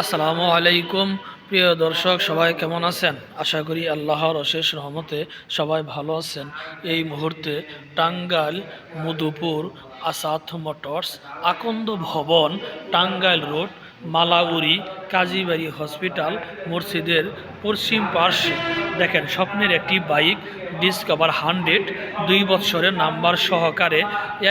আসসালামু আলাইকুম। প্রিয় দর্শক, সবাই কেমন আছেন? আশা করি আল্লাহর অশেষ রহমতে সবাই ভালো আছেন। এই মুহূর্তে টাঙ্গাইল, মধুপুর, আসাদ মোটরস, আকন্দ ভবন, টাঙ্গাইল রোড, মালাউরি কাজীবাড়ি হসপিটাল মসজিদের পশ্চিম পার্শ্বে। দেখেন, স্বপ্নের একটি বাইক ডিসকভার হান্ড্রেড, দুই বৎসরের নাম্বার সহকারে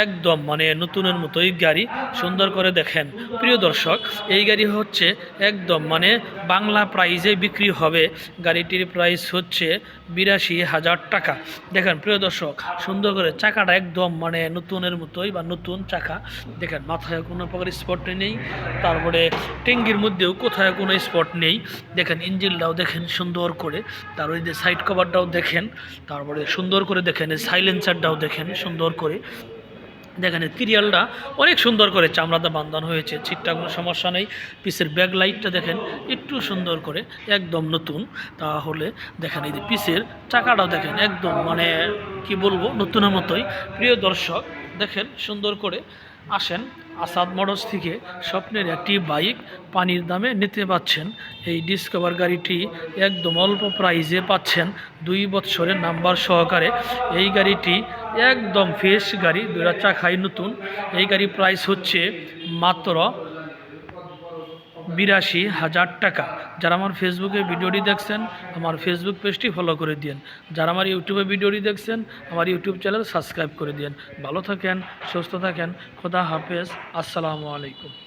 একদম মানে নতুনের মতোই গাড়ি সুন্দর করে দেখেন। প্রিয় দর্শক, এই গাড়ি হচ্ছে একদম মানে বাংলা প্রাইজে বিক্রি হবে। গাড়িটির প্রাইস হচ্ছে বিরাশি হাজার টাকা। দেখেন, প্রিয় দর্শক, সুন্দর করে চাকাটা একদম মানে নতুনের মতোই বা নতুন চাকা। দেখেন, মাথায় কোনো প্রকার স্পট নেই। তারপরে ট্যাঙ্কির মধ্যেও কোথায় কোনো স্পট নেই। দেখেন ইঞ্জিনটাও দেখেন সুন্দর করে। তার ওই যে সাইড কভারটাও দেখেন। তারপরে সুন্দর করে দেখেন সাইলেন্সারটাও দেখেন সুন্দর করে। দেখেন সিরিয়ালটা অনেক সুন্দর করে চামড়াতে বান্ধানো হয়েছে। ছিটটা কোনো সমস্যা নেই। পিসের ব্যাক লাইটটা দেখেন একটু সুন্দর করে, একদম নতুন। তাহলে দেখেন এই যে পিসের চাকাটাও দেখেন একদম মানে কি বলব, নতুনের মতোই। প্রিয় দর্শক, দেখেন সুন্দর করে আসেন। আসাদ মডস থেকে স্বপ্নের একটি বাইক পানির দামে নিতে পাচ্ছেন। এই ডিসকভার গাড়িটি একদম অল্প প্রাইজে পাচ্ছেন দুই বৎসরের নাম্বার সহকারে। এই গাড়িটি একদম ফ্রেশ গাড়ি দুটা চাকাই নতুন। এই গাড়ির প্রাইস হচ্ছে মাত্র বিরাশি হাজার টাকা। যারা আমার ফেসবুকে ভিডিওটি দেখছেন, আমার ফেসবুক পেজটি ফলো করে দিন যারা আমার ইউটিউবে ভিডিওটি দেখছেন, আমার ইউটিউব চ্যানেল সাবস্ক্রাইব করে দিন ভালো থাকেন, সুস্থ থাকেন, খোদা হাফেজ, আসসালামু আলাইকুম।